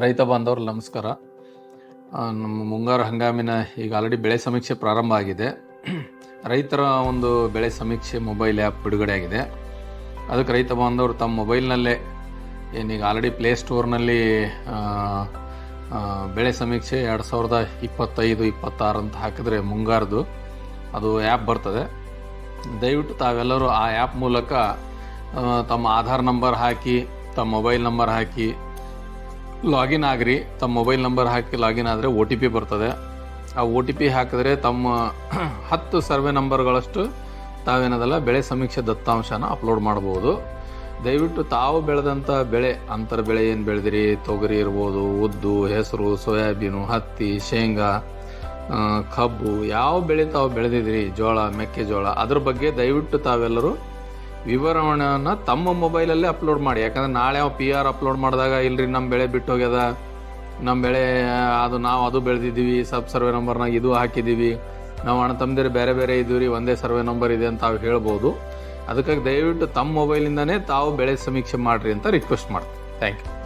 ರೈತ ಬಾಂಧವರು ನಮಸ್ಕಾರ. ನಮ್ಮ ಮುಂಗಾರು ಹಂಗಾಮಿನ ಈಗ ಆಲ್ರೆಡಿ ಬೆಳೆ ಸಮೀಕ್ಷೆ ಪ್ರಾರಂಭ ಆಗಿದೆ. ರೈತರ ಒಂದು ಬೆಳೆ ಸಮೀಕ್ಷೆ ಮೊಬೈಲ್ ಆ್ಯಪ್ ಬಿಡುಗಡೆ ಆಗಿದೆ. ಅದಕ್ಕೆ ರೈತ ಬಾಂಧವರು ತಮ್ಮ ಮೊಬೈಲ್ನಲ್ಲೇ ಏನೀಗ ಆಲ್ರೆಡಿ ಪ್ಲೇ ಸ್ಟೋರ್ನಲ್ಲಿ ಆ, ಆ, ಬೆಳೆ ಸಮೀಕ್ಷೆ ಎರಡು ಸಾವಿರದ ಇಪ್ಪತ್ತೈದು ಇಪ್ಪತ್ತಾರು ಅಂತ ಹಾಕಿದ್ರೆ ಮುಂಗಾರದು ಅದು ಆ್ಯಪ್ ಬರ್ತದೆ. ದಯವಿಟ್ಟು ತಾವೆಲ್ಲರೂ ಆ ಆ್ಯಪ್ ಮೂಲಕ ತಮ್ಮ ಆಧಾರ್ ನಂಬರ್ ಹಾಕಿ ತಮ್ಮ ಮೊಬೈಲ್ ನಂಬರ್ ಹಾಕಿ ಲಾಗಿನ್ ಆಗ್ರಿ, ತಮ್ಮ ಮೊಬೈಲ್ ನಂಬರ್ ಹಾಕಿ ಲಾಗಿನ್ ಆದರೆ ಒ ಟಿ ಪಿ ಬರ್ತದೆ. ಆ ಒ ಟಿ ಪಿ ಹಾಕಿದ್ರೆ ತಮ್ಮ ಹತ್ತು ಸರ್ವೆ ನಂಬರ್ಗಳಷ್ಟು ತಾವೇನದಲ್ಲ, ಬೆಳೆ ಸಮೀಕ್ಷೆ ದತ್ತಾಂಶನ ಅಪ್ಲೋಡ್ ಮಾಡ್ಬೋದು. ದಯವಿಟ್ಟು ತಾವು ಬೆಳೆದಂಥ ಬೆಳೆ, ಅಂತರ ಬೆಳೆ ಏನು ಬೆಳೆದಿರಿ? ತೊಗರಿ ಇರ್ಬೋದು, ಉದ್ದು, ಹೆಸರು, ಸೋಯಾಬೀನು, ಹತ್ತಿ, ಶೇಂಗಾ ಕಬ್ಬು, ಯಾವ ಬೆಳೆ ತಾವು ಬೆಳೆದಿದ್ರಿ? ಜೋಳ, ಮೆಕ್ಕೆಜೋಳ, ಅದ್ರ ಬಗ್ಗೆ ದಯವಿಟ್ಟು ತಾವೆಲ್ಲರೂ ವಿವರಣೆಯನ್ನು ತಮ್ಮ ಮೊಬೈಲಲ್ಲೇ ಅಪ್ಲೋಡ್ ಮಾಡಿ. ಯಾಕಂದ್ರೆ ನಾಳೆ ಅವ ಪಿ ಆರ್ ಅಪ್ಲೋಡ್ ಮಾಡಿದಾಗ ಇಲ್ರಿ ನಮ್ಮ ಬೆಳೆ ಬಿಟ್ಟು ಹೋಗ್ಯದ. ನಮ್ಮ ಬೆಳೆ ಅದು ನಾವು ಅದು ಬೆಳೆದಿದ್ದೀವಿ ಸಬ್ ಸರ್ವೆ ನಂಬರ್ನಾಗ ಇದು ಹಾಕಿದ್ದೀವಿ. ನಾವು ಅಣ್ಣ ತಮ್ಮದಿರಿ ಬೇರೆ ಬೇರೆ ಇದ್ದೀವಿ ಒಂದೇ ಸರ್ವೆ ನಂಬರ್ ಇದೆ ಅಂತ ತಾವು ಹೇಳ್ಬೋದು. ಅದಕ್ಕಾಗಿ ದಯವಿಟ್ಟು ತಮ್ಮ ಮೊಬೈಲಿಂದನೇ ತಾವು ಬೆಳೆ ಸಮೀಕ್ಷೆ ಮಾಡಿರಿ ಅಂತ ರಿಕ್ವೆಸ್ಟ್ ಮಾಡ್ತೀನಿ ಥ್ಯಾಂಕ್ ಯು